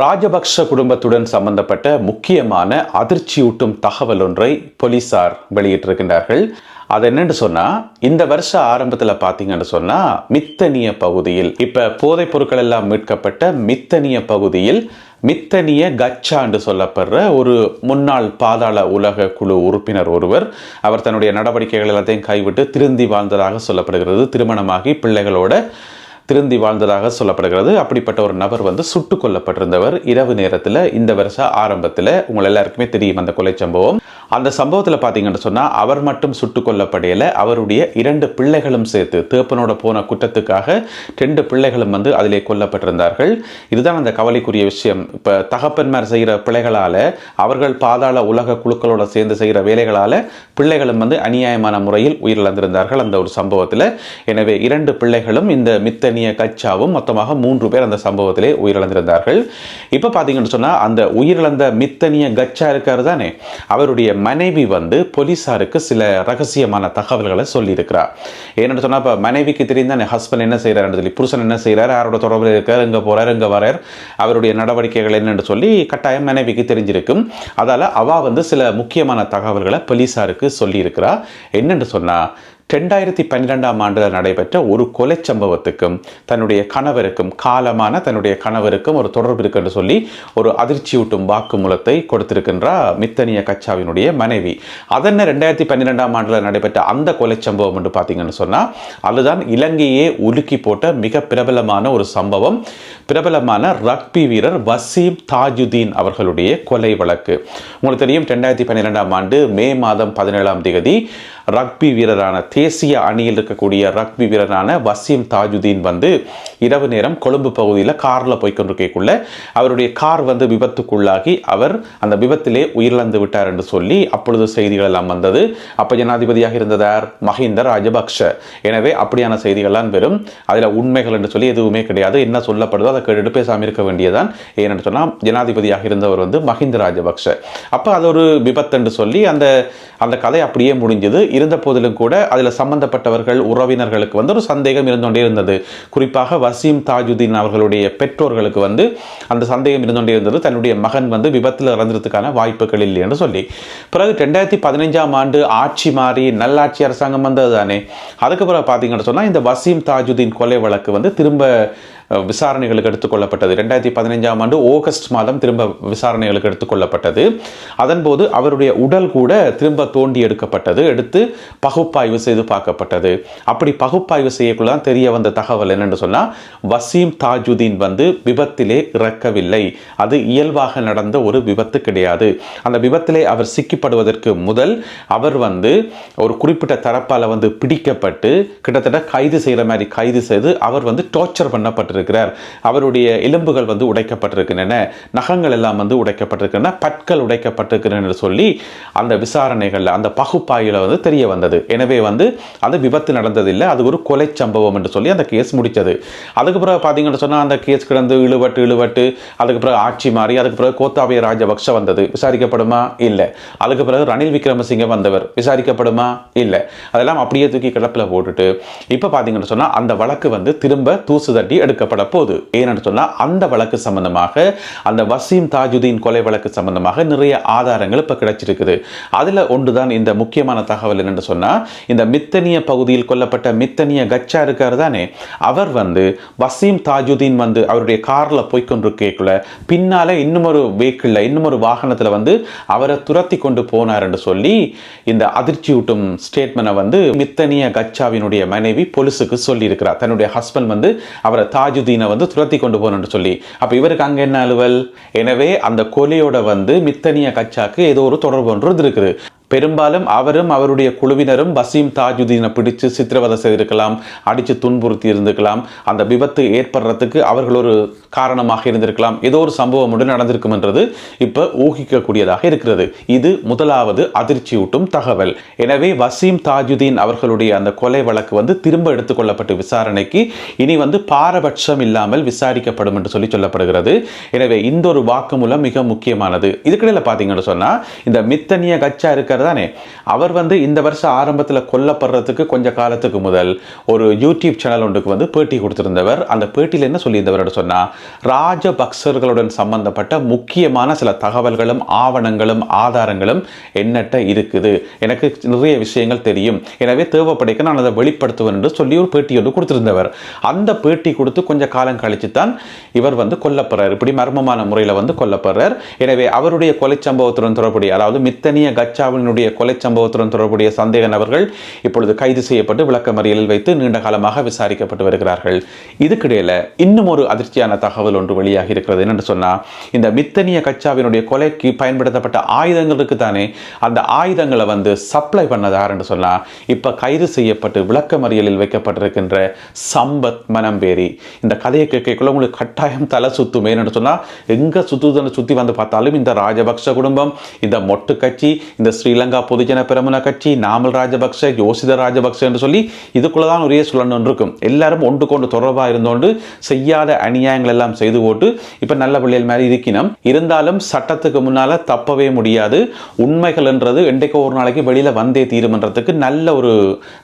ராஜபக்ஷ குடும்பத்துடன் சம்பந்தப்பட்ட முக்கியமான அதிர்ச்சியூட்டும் தகவல் ஒன்றை போலீசார் வெளியிட்டிருக்கின்றார்கள். அது என்னன்னு சொன்னா இந்த வருஷ ஆரம்பத்தில் பார்த்தீங்கன்னு சொன்னா மித்தனிய பகுதியில் இப்ப போதைப் பொருட்கள் எல்லாம் மீட்கப்பட்ட மித்தனிய பகுதியில் மித்தனிய கச்சா என்று சொல்லப்படுற ஒரு முன்னாள் பாதாள உலக குழு உறுப்பினர் ஒருவர் அவர் தன்னுடைய நடவடிக்கைகள் எல்லாத்தையும் கைவிட்டு திருந்தி வாழ்ந்ததாக சொல்லப்படுகிறது. திருமணமாகி பிள்ளைகளோட திருந்தி வாழ்ந்ததாக சொல்லப்படுகிறது. அப்படிப்பட்ட ஒரு நபர் வந்து சுட்டு கொல்லப்பட்டிருந்தவர். இரவு நேரத்தில் இந்த வருஷ ஆரம்பத்தில் உங்கள் எல்லாருக்குமே தெரியும் அந்த கொலை சம்பவம். அந்த சம்பவத்தில் பார்த்தீங்கன்னு சொன்னால் அவர் மட்டும் சுட்டு கொல்லப்படையில அவருடைய இரண்டு பிள்ளைகளும் சேர்த்து தேப்பனோட போன குற்றத்துக்காக ரெண்டு பிள்ளைகளும் வந்து அதிலே கொல்லப்பட்டிருந்தார்கள். இதுதான் அந்த கவலைக்குரிய விஷயம். இப்போ தகப்பன்மார் செய்கிற பிள்ளைகளால் அவர்கள் பாதாள உலக குழுக்களோட சேர்ந்து செய்கிற வேலைகளால் பிள்ளைகளும் வந்து அநியாயமான முறையில் உயிரிழந்திருந்தார்கள் அந்த ஒரு சம்பவத்தில். எனவே இரண்டு பிள்ளைகளும் இந்த மித்தனிய கச்சாவும் மொத்தமாக மூன்று பேர் அந்த சம்பவத்திலே உயிரிழந்திருந்தார்கள். இப்போ பார்த்தீங்கன்னு சொன்னால் அந்த உயிரிழந்த மித்தனிய கச்சா இருக்காரு தானே அவருடைய மனைவி வந்து போலீஸாருக்கு சில ரகசியமான தகவல்களை சொல்லியிருக்கிறார். ஏன்னு சொன்னால் இப்போ மனைவிக்கு தெரிந்த தானே ஹஸ்பண்ட் என்ன செய்கிறாருன்னு சொல்லி புருஷன் என்ன செய்கிறார் யாரோட தொடர்பில் இருக்கார் எங்கே போகிறார் எங்கே வரார் அவருடைய நடவடிக்கைகள் என்னென்னு சொல்லி கட்டாயம் மனைவிக்கு தெரிஞ்சிருக்கும். அதால் அவா வந்து சில முக்கியமான தகவல்களை போலீஸாருக்கு சொல்லியிருக்கிறா என்னென்னு சொன்னால் ரெண்டாயிரத்தி பன்னிரெண்டாம் ஆண்டில் நடைபெற்ற ஒரு கொலை சம்பவத்துக்கும் தன்னுடைய கணவருக்கும் காலமான தன்னுடைய கணவருக்கும் ஒரு தொடர்பு இருக்குன்னு சொல்லி ஒரு அதிர்ச்சியூட்டும் வாக்குமூலத்தை கொடுத்திருக்கின்றார் மித்தனிய கச்சாவினுடைய மனைவி. அதென்ன ரெண்டாயிரத்தி பன்னிரெண்டாம் ஆண்டில் நடைபெற்ற அந்த கொலை சம்பவம் என்று பார்த்தீங்கன்னு சொன்னால் அதுதான் இலங்கையே உலுக்கி போட்ட மிக பிரபலமான ஒரு சம்பவம். பிரபலமான ரக்பி வீரர் வசீம் தாஜுதீன் அவர்களுடைய கொலை வழக்கு. உங்களுக்கு தெரியும் ரெண்டாயிரத்தி பன்னிரெண்டாம் ஆண்டு மே மாதம் பதினேழாம் தேதி ரக்பி வீரரான தேசிய அணியில் இருக்கக்கூடிய ரக்பி வீரரான வசீம் தாஜுதீன் வந்து இரவு நேரம் கொழும்பு பகுதியில் காரில் போய்கொண்டிருக்கக்குள்ள அவருடைய கார் வந்து விபத்துக்குள்ளாகி அவர் அந்த விபத்திலே உயிரிழந்து விட்டார் என்று சொல்லி அப்பொழுது செய்திகள் எல்லாம் வந்தது. அப்போ ஜனாதிபதியாக இருந்ததார் மஹிந்த ராஜபக்ஷ. எனவே அப்படியான செய்திகள்லாம் வெறும் அதில் உண்மைகள் என்று சொல்லி எதுவுமே கிடையாது. என்ன சொல்லப்படுதோ அதை கேட்டு பேசாமல் இருக்க வேண்டியதான் ஏன்னு சொன்னால் ஜனாதிபதியாக இருந்தவர் வந்து மஹிந்த ராஜபக்ஷ. அப்போ அது ஒரு விபத்து என்று சொல்லி அந்த அந்த கதை அப்படியே முடிஞ்சது. இருந்த போதிலும் கூட அதில் சம்பந்தப்பட்டவர்கள் உறவினர்களுக்கு வந்து ஒரு சந்தேகம் இருந்தோண்டே இருந்தது குறிப்பாக வசீம் தாஜுதீன் அவர்களுடைய பெற்றோர்களுக்கு வந்து அந்த சந்தேகம் இருந்தோண்டே இருந்தது தன்னுடைய மகன் வந்து விபத்தில் இறந்ததுக்கான வாய்ப்புகள் இல்லை என்று சொல்லி. பிறகு ரெண்டாயிரத்தி பதினைஞ்சாம் ஆண்டு ஆட்சி மாறி நல்லாட்சி அரசாங்கம் வந்தது தானே அதுக்கப்புறம் பார்த்தீங்கன்னு சொன்னால் இந்த வசீம் தாஜுதீன் கொலை வழக்கு வந்து திரும்ப விசாரணைகளுக்கு எடுத்துக்கொள்ளப்பட்டது. ரெண்டாயிரத்தி பதினைஞ்சாம் ஆண்டு ஆகஸ்ட் மாதம் திரும்ப விசாரணைகளுக்கு எடுத்துக்கொள்ளப்பட்டது. அதன்போது அவருடைய உடல் கூட திரும்ப தோண்டி எடுக்கப்பட்டது. எடுத்து பகுப்பாய்வு செய்து பார்க்கப்பட்டது. அப்படி பகுப்பாய்வு செய்யக்குள்ள தான் தெரிய வந்த தகவல் என்னென்னு சொன்னால் வசீம் தாஜுதீன் வந்து விபத்திலே இறக்கவில்லை. அது இயல்பாக நடந்த ஒரு விபத்து கிடையாது. அந்த விபத்திலே அவர் சிக்கிப்படுவதற்கு முதல் அவர் வந்து ஒரு குறிப்பிட்ட தரப்பால் வந்து பிடிக்கப்பட்டு கிட்டத்தட்ட கைது செய்கிற மாதிரி கைது செய்து அவர் வந்து டார்ச்சர் பண்ணப்பட்டிருக்கு. இருக்கிறார் அவருடைய எலும்புகள் வந்து உடைக்கப்பட்டிருக்கின்றன. நகங்கள் எல்லாம் வந்து உடைக்கப்பட்டிருக்கின்றன. பற்கள் உடைக்கப்பட்டிருக்கின்றன சொல்லி அந்த விசாரணைகளில் அந்த பகுப்பாயில் வந்து தெரிய வந்தது. எனவே வந்து அது விபத்து நடந்ததில்லை. அது ஒரு கொலை சம்பவம் என்று சொல்லி அந்த கேஸ் முடித்தது. அதுக்கு பிறகு பார்த்தீங்கன்னு சொன்னால் அந்த கேஸ் கிடந்து இழுவட்டு இழுவட்டு அதுக்கு பிறகு ஆட்சி மாறி அதுக்கு பிறகு கோத்தாபய ராஜபக்ஷ வந்தது. விசாரிக்கப்படுமா? இல்லை. அதுக்கு பிறகு ரணில் விக்ரமசிங்க வந்தவர் விசாரிக்கப்படுமா? இல்லை. அதெல்லாம் அப்படியே தூக்கி கிடப்பில் போட்டுட்டு இப்போ பார்த்தீங்கன்னு சொன்னால் அந்த வழக்கு வந்து திரும்ப தூசு தட்டி எடுக்கப்படும் எடுக்கப்பட போகுது ஏன்னு சொன்னால் அந்த வழக்கு சம்பந்தமாக அந்த வசீம் தாஜுதீன் கொலை வழக்கு சம்பந்தமாக நிறைய ஆதாரங்கள் இப்போ கிடைச்சிருக்குது. அதில் ஒன்று தான் இந்த முக்கியமான தகவல் என்னென்னு சொன்னால் இந்த மித்தனிய பகுதியில் கொல்லப்பட்ட மித்தனிய கச்சா இருக்கார் தானே அவர் வந்து வசீம் தாஜுதீன் வந்து அவருடைய காரில் போய்கொண்டிருக்கக்குள்ள பின்னால் இன்னும் ஒரு வெஹிக்கிளில் இன்னும் ஒரு வாகனத்தில் வந்து அவரை துரத்தி கொண்டு போனார் என்று சொல்லி இந்த அதிர்ச்சியூட்டும் ஸ்டேட்மெண்ட்டை வந்து மித்தனிய கச்சாவினுடைய மனைவி போலீஸுக்கு சொல்லியிருக்கிறார். தன்னுடைய ஹஸ்பண்ட் வந்து அவரை தாஜு தாஜுதீனை வந்து துரத்தி கொண்டு போகணும்னு சொல்லி. அப்போ இவருக்கு அங்கே என்ன அலுவல்? எனவே அந்த கொலையோட வந்து மித்தனிய கச்சாக்கு ஏதோ ஒரு தொடர்பு ஒன்று இருக்குது பெரும்பாலும் அவரும் அவருடைய குழுவினரும் வசீம் தாஜுதீனை பிடிச்சு சித்திரவதை செய்திருக்கலாம் அடித்து துன்புறுத்தி இருந்திருக்கலாம். அந்த விபத்து ஏற்படுறதுக்கு அவர்கள் ஒரு காரணமாக இருந்திருக்கலாம். ஏதோ ஒரு சம்பவம் ஒன்று நடந்திருக்கும் என்றது இப்போ ஊகிக்கக்கூடியதாக இருக்கிறது. இது முதலாவது அதிர்ச்சியூட்டும் தகவல். எனவே வசீம் தாஜுதீன் அவர்களுடைய அந்த கொலை வழக்கு வந்து திரும்ப எடுத்துக்கொள்ளப்பட்டு விசாரணைக்கு இனி வந்து பாரபட்சம் இல்லாமல் விசாரிக்கப்படும் என்று சொல்லி சொல்லப்படுகிறது. எனவே இந்த ஒரு வாக்குமூலம் மிக முக்கியமானது. இதுக்கிடையில் பார்த்தீங்கன்னு சொன்னால் இந்த மித்தனிய கச்சா இருக்கிற இருந்தார் தானே அவர் வந்து இந்த வருஷம் ஆரம்பத்தில் கொல்லப்படுறதுக்கு கொஞ்ச காலத்துக்கு முதல் ஒரு யூடியூப் சேனல் ஒன்றுக்கு வந்து பேட்டி கொடுத்துருந்தவர். அந்த பேட்டியில் என்ன சொல்லியிருந்தவர் சொன்னால் ராஜபக்சர்களுடன் சம்பந்தப்பட்ட முக்கியமான சில தகவல்களும் ஆவணங்களும் ஆதாரங்களும் என்னட்ட இருக்குது. எனக்கு நிறைய விஷயங்கள் தெரியும். எனவே தேவைப்படைக்க நான் அதை வெளிப்படுத்துவேன் என்று சொல்லி ஒரு பேட்டி ஒன்று கொடுத்துருந்தவர். அந்த பேட்டி கொடுத்து கொஞ்ச காலம் கழிச்சு தான் இவர் வந்து கொல்லப்படுறார். இப்படி மர்மமான முறையில் வந்து கொல்லப்படுறார். எனவே அவருடைய கொலை சம்பவத்துடன் தொடர்புடைய அதாவது மித்தனிய கச்சாவினுடைய கொலை சம்பவத்துடன் தொடர்புடைய சந்தேக நபர்கள் இப்பொழுது கைது செய்யப்பட்டு விளக்கமறியலில் வைத்து நீண்ட காலமாக விசாரிக்கப்பட்டு வருகிறார்கள். இதுக்கிடையில் இன்னும் ஒரு அதிர்ச்சியான தகவல் ஒன்று வெளியாகி இருக்கிறது. என்னென்னு சொன்னால் இந்த மித்தனிய கச்சாவினுடைய கொலைக்கு பயன்படுத்தப்பட்ட ஆயுதங்களுக்கு தானே அந்த ஆயுதங்களை வந்து சப்ளை பண்ணது என்று சொன்னால் இப்போ கைது செய்யப்பட்டு விளக்கமறியலில் வைக்கப்பட்டிருக்கின்ற சம்பத் மனம்பேரி இந்த கதையை கேட்கக்குள்ள உங்களுக்கு கட்டாயம் தலை சுத்தும் ஏன்னு சொன்னா எங்க சுத்துதுன்னு சுத்தி வந்து பார்த்தாலும் இந்த ராஜபக்ஷ குடும்பம் இந்த மொட்டு கட்சி இந்த ஸ்ரீலங்கா பொதுஜன பெரமுன கட்சி நாமல் ராஜபக்ஷ யோசித ராஜபக்ஷ என்று சொல்லி இதுக்குள்ளதான் ஒரே சொல்லணும் இருக்கும் எல்லாரும் ஒன்று கொண்டு தொடர்பாக இருந்தோண்டு செய்யாத அநியாயங்கள் எல்லாம் செய்து போட்டு இப்போ நல்ல பிள்ளைகள் மாதிரி இருக்கணும் இருந்தாலும் சட்டத்துக்கு முன்னால் தப்பவே முடியாது. உண்மைகள் என்றது என்றைக்கோ ஒரு நாளைக்கு வெளியில் வந்தே தீருமன்றத்துக்கு நல்ல ஒரு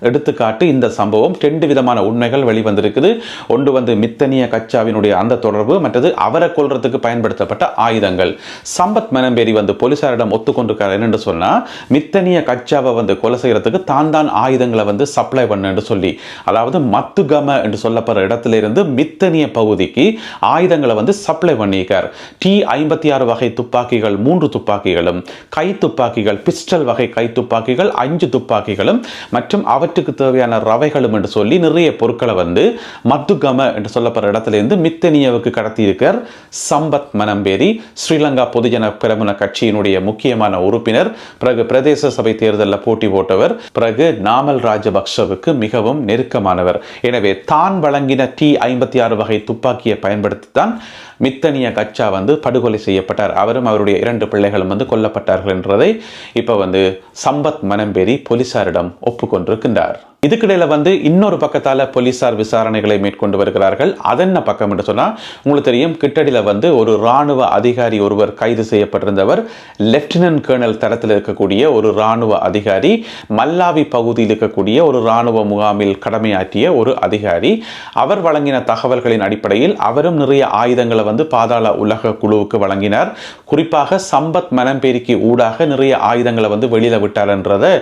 எடுத்துக்காட்டு இந்த சம்பவம். ரெண்டு விதமான உண்மைகள் வெளிவந்திருக்குது. ஒன்று வந்து மித்தனிய கச்சாவினுடைய அந்த தொடர்பு மற்றது அவரை கொள்றதுக்கு பயன்படுத்தப்பட்ட ஆயுதங்கள். சம்பத் மனம்பேரி வந்து போலீசாரிடம் ஒத்துக்கொண்டிருக்கார் என்னென்று சொன்னால் மித்தனிய கச்சாவை வந்து கொலை செய்யறதுக்கு தான் தான் ஆயுதங்களை வந்து சப்ளை பண்ணுன்னு சொல்லி அதாவது மத்துகம என்று சொல்லப்படுற இடத்துல இருந்து மித்தனிய பகுதிக்கு ஆயுதங்களை வந்து சப்ளை பண்ணியிருக்கார். டி ஐம்பத்தி ஆறு வகை துப்பாக்கிகள் மூன்று துப்பாக்கிகளும் கை துப்பாக்கிகள் பிஸ்டல் வகை கை துப்பாக்கிகள் அஞ்சு துப்பாக்கிகளும் மற்றும் அவற்றுக்கு தேவையான ரவைகளும் என்று சொல்லி நிறைய பொருட்களை வந்து மத்துகம என்று சொல்லப்படுற இடத்துல இருந்து மித்தனியவுக்கு கடத்தி இருக்கார் சம்பத் மனம்பேரி ஸ்ரீலங்கா பொதுஜன பிரமுன கட்சியினுடைய முக்கியமான உறுப்பினர். பிறகு பிரதேச சபை தேர்தலில் போட்டி போட்டவர் பிறகு நாமல் ராஜபக்ஷவுக்கு மிகவும் நெருக்கமானவர். எனவே தான் வழங்கின டி ஐம்பத்தி ஆறு வகை துப்பாக்கியை பயன்படுத்தித்தான் மித்தனிய கச்சா வந்து படுகொலை செய்யப்பட்டார். அவரும் அவருடைய இரண்டு பிள்ளைகளும் வந்து கொல்லப்பட்டார்கள் என்றதை இப்போ வந்து சம்பத் மனம்பேரி போலீசாரிடம் ஒப்புக்கொண்டிருக்கின்றார். இதுக்கிடையில் வந்து இன்னொரு பக்கத்தால் போலீசார் விசாரணைகளை மேற்கொண்டு வருகிறார்கள். அதென்ன பக்கம் என்று சொன்னால் உங்களுக்கு தெரியும் கிட்டடியில் வந்து ஒரு ராணுவ அதிகாரி ஒருவர் கைது செய்யப்பட்டிருந்தவர். லெப்டினன்ட் கேர்னல் தரத்தில் இருக்கக்கூடிய ஒரு ராணுவ அதிகாரி மல்லாவி பகுதியில் இருக்கக்கூடிய ஒரு ராணுவ முகாமில் கடமையாற்றிய ஒரு அதிகாரி. அவர் வழங்கின தகவல்களின் அடிப்படையில் அவரும் நிறைய ஆயுதங்களை வந்து பாதாள உலக குழுவுக்கு வழங்கினார். குறிப்பாக சம்பத் மனம்பேரிக்கு ஊடாக நிறைய ஆயுதங்களை வந்து வெளியில் விட்டார் என்றதை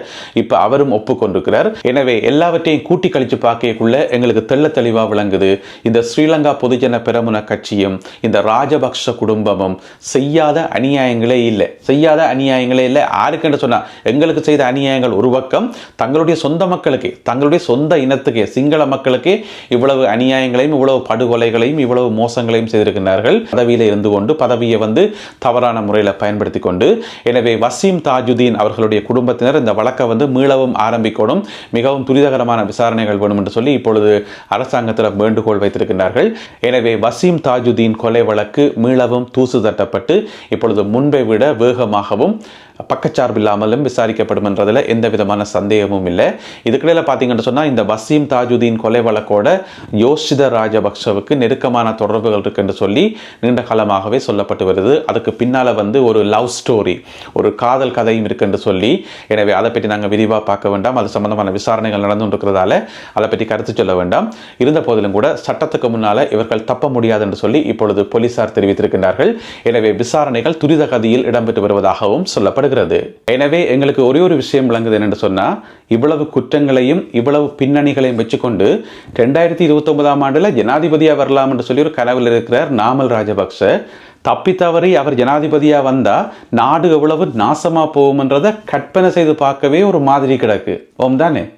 இப்போ அவரும் ஒப்புக்கொண்டிருக்கிறார். எனவே எல்லாவற்றையும் கூட்டி கழித்து பார்க்கக்குள்ள எங்களுக்கு தெள்ள தெளிவாக விளங்குது. இந்த ஸ்ரீலங்கா பொதுஜன பெரமுன கட்சியும் இந்த ராஜபக்ஷ குடும்பமும் செய்யாத அநியாயங்களே இல்லை. செய்யாத அநியாயங்களே இல்லை. யாருக்குன்னு சொன்னால் எங்களுக்கு செய்த அநியாயங்கள் ஒரு பக்கம் தங்களுடைய சொந்த மக்களுக்கே தங்களுடைய சொந்த இனத்துக்கே சிங்கள மக்களுக்கே இவ்வளவு அநியாயங்களையும் இவ்வளவு படுகொலைகளையும் இவ்வளவு மோசங்களையும் செய்திருக்கிறார்கள். பதவியில் இருந்து கொண்டு பதவியை வந்து தவறான முறையில் பயன்படுத்தி கொண்டு எனவே வசீம் தாஜுதீன் அவர்களுடைய குடும்பத்தினர் இந்த வழக்கை வந்து மீளவும் ஆரம்பிக்கணும் மிகவும் துரிதகரமான விசாரணைகள் வேணும் என்று சொல்லி இப்பொழுது அரசாங்கத்தில் வேண்டுகோள் வைத்திருக்கின்றார்கள். எனவே வசீம் தாஜுதீன் கொலை வழக்கு மீளவும் தூசு தட்டப்பட்டு இப்பொழுது முன்பை விட வேகமாகவும் பக்கச்சார்பில்லாமலும் விசாரிக்கப்படும் என்றதில் எந்த விதமான சந்தேகமும் இல்லை. இதுக்கிடையில் பார்த்தீங்கன்னு சொன்னால் இந்த வசீம் தாஜுதீன் கொலை வழக்கோட யோஷித ராஜபக்சவுக்கு நெருக்கமான தொடர்புகள் இருக்குன்னு சொல்லி நீண்ட காலமாகவே சொல்லப்பட்டு வருது. அதுக்கு பின்னால் வந்து ஒரு லவ் ஸ்டோரி ஒரு காதல் கதையும் இருக்குன்னு சொல்லி. எனவே அதை பற்றி நாங்கள் விரிவாக பார்க்க வேண்டாம். அது சம்பந்தமான விசாரணைகள் நடந்து இருக்கிறதால அதை பற்றி கருத்து சொல்ல வேண்டாம். இருந்த போதிலும் கூட சட்டத்துக்கு முன்னால் இவர்கள் தப்ப முடியாது என்று சொல்லி இப்பொழுது போலீசார் தெரிவித்திருக்கின்றார்கள். எனவே விசாரணைகள் துரித கதியில் இடம்பெற்று வருவதாகவும் சொல்லப்படுகிறது. எனவே எங்களுக்கு ஒரே ஒரு விஷயம் விளங்குது என்னென்னு சொன்னால் இவ்வளவு குற்றங்களையும் இவ்வளவு பின்னணிகளையும் வச்சுக்கொண்டு ரெண்டாயிரத்தி இருபத்தி ஒன்பதாம் ஜனாதிபதியாக வரலாம் என்று சொல்லி ஒரு கனவில் இருக்கிறார் நாமல் ராஜபக்ச தப்பி தவறி அவர் ஜனாதிபதியாக வந்தால் நாடு எவ்வளவு நாசமா போகும்ன்றதை கற்பனை செய்து பார்க்கவே ஒரு மாதிரி கிடக்கு. ஓம் தானே?